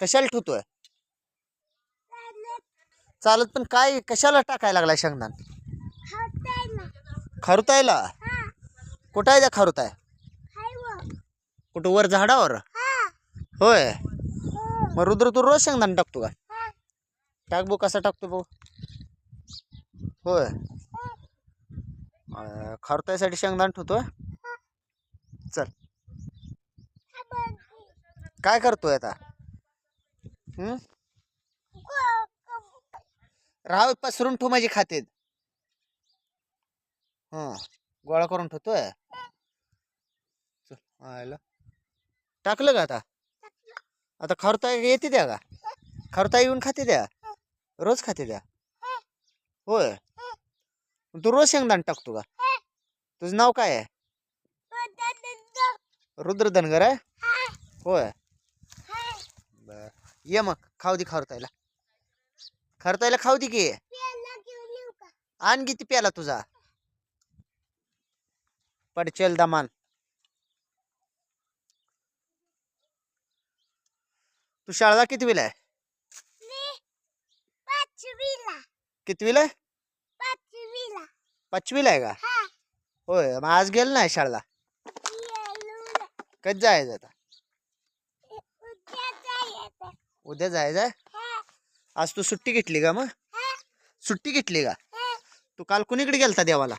कशाला ठेवतोय? चालत पण काय कशाला टाकायला लागलाय शेंगदाण? खरुतायला कुठं आहे त्या खरुताय कुठं वर झाडावर? होय. मग रुद्र तू रोज शेंगदाण टाकतो का? टाक भाऊ कसा टाकतो भाऊ होय. अं, खरुतायसाठी शेंगदाण ठेवतोय? चल. काय करतोय आता? राव पसरून ठेव माझी खातेत हा? गोळा करून ठेवतोय चल टाकलं का आता आता खरता येते द्या का खरता येऊन खाते द्या रोज खाते द्या होय तू रोज शेंगदाण टाकतो का तुझं नाव काय आहे रुद्र धनगर आहे होय ये मग खाऊ दे खरतायला खरतायला खाऊ दे की. आण किती प्याला तुझा. पडचेल दमान तू शाळा कितवीला आहे? कितवीला आहे? पाचवीला. आहे का? होय मग आज गेल नाही शाळेला? कधी जायचं आता? उद्या जायचं आहे? आज तू सुट्टी घेतली का मग? सुट्टी घेतली का? तू काल कुणीकडे गेलता देवाला?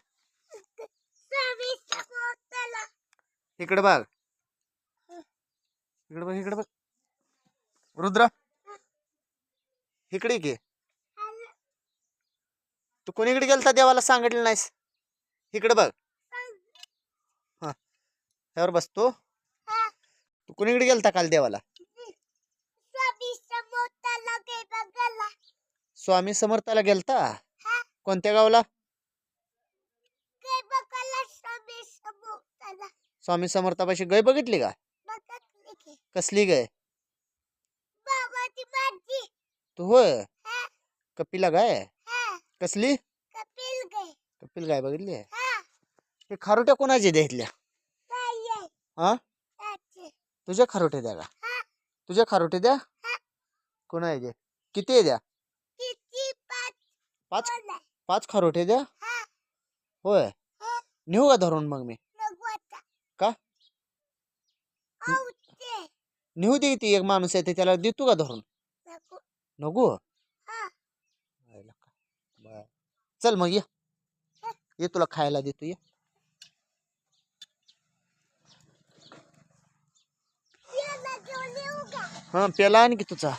इकडे बघ. इकडे बघ इकडे बघ. रुद्र इकडे की. तू कोणीकडे गेलता देवाला सांगितलं नाहीस? इकडे बघ. हा. ह्यावर बसतो तू कोणीकडे गेलता काल देवाला? स्वामी समर्थाला गेलता? कोणत्या गावला? स्वामी समर्थापाशी गाय बघितली का? कसली गाय? तू होय? कपिला गाय? कसली? कपिल गाय. बघितली? हे. खारोट्या कोणाची द्या इथल्या? हा? तुझ्या खारोटे द्या का? तुझ्या खारोटे द्या कोणाचे किती आहे द्या पाच पाच खारोटे द्या. होय. नेऊ का धरून मग मी? का? नेऊ दे ती एक माणूस आहे ते त्याला देतो का धरून? नको. चल मग ये. ये तुला खायला देतो ये. हा पेला आणि की तुझा.